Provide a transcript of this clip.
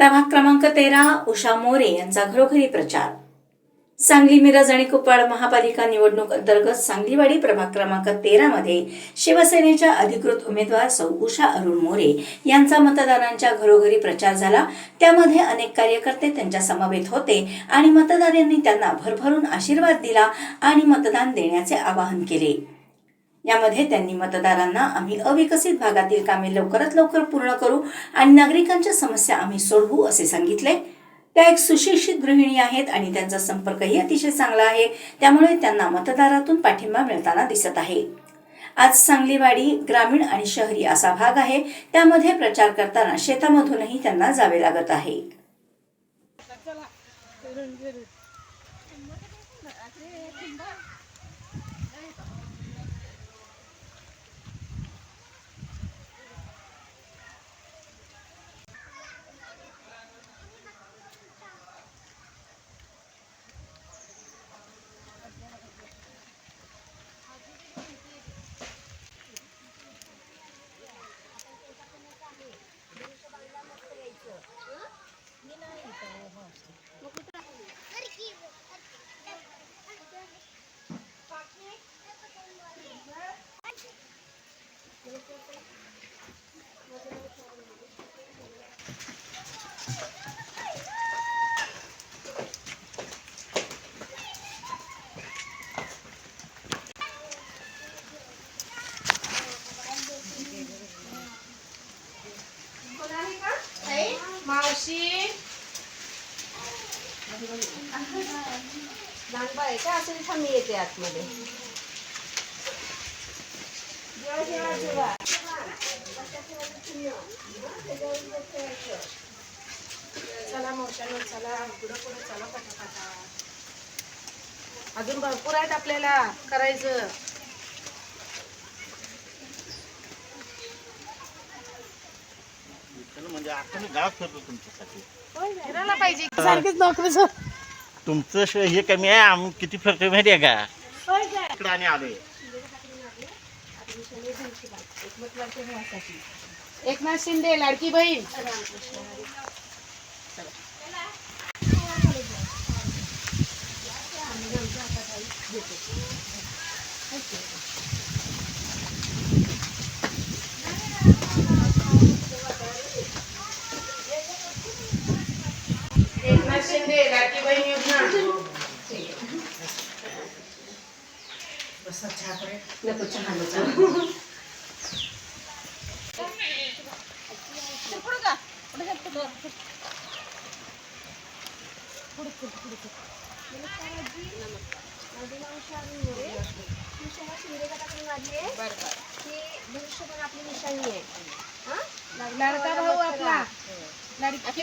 प्रभाग क्रमांक तेरा उषा मोरे यांचा घरोघरी प्रचार. सांगली मिरज आणि कुपवाड महापालिका निवडणूक अंतर्गत सांगलीवाडी प्रभाग क्रमांक तेरा मध्ये शिवसेनेच्या अधिकृत उमेदवार सौ उषा अरुण मोरे यांचा मतदारांच्या घरोघरी प्रचार झाला. त्यामध्ये अनेक कार्यकर्ते त्यांच्या समवेत होते आणि मतदारांनी त्यांना भरभरून आशीर्वाद दिला आणि मतदान देण्याचे आवाहन केले. यामध्ये त्यांनी मतदारांना आम्ही अविकसित भागातील कामे लवकरात लवकर पूर्ण करू आणि नागरिकांच्या समस्या आम्ही सोडवू असे सांगितले. त्या एक सुशिक्षित गृहिणी आहेत आणि त्यांचा संपर्कही अतिशय चांगला आहे. त्यामुळे त्यांना मतदारातून पाठिंबा मिळताना दिसत आहे. आज सांगलीवाडी ग्रामीण आणि शहरी असा भाग आहे. त्यामध्ये प्रचार करताना शेतामधूनही त्यांना जावे लागत आहे. मावशी. लहानपण आहे का? असं थांबी येते आतमध्ये. जेव्हा जेव्हा जेव्हा चला मोशानो चला. पुढं पुढं चला पटापटा. अजून भरपूर आहेत आपल्याला करायचं. फिरायला पाहिजे. सारखीच नोकरी तुमचं श- हे कमी आहे आम्ही किती फिरतोय माहिती आहे का? इकडे आणि आलोय. एकनाथ शिंदे लाडकी बहीण. नको चहा नको. आपली निशाणी आहे हा? लाडका भाऊ आपला. लाडकी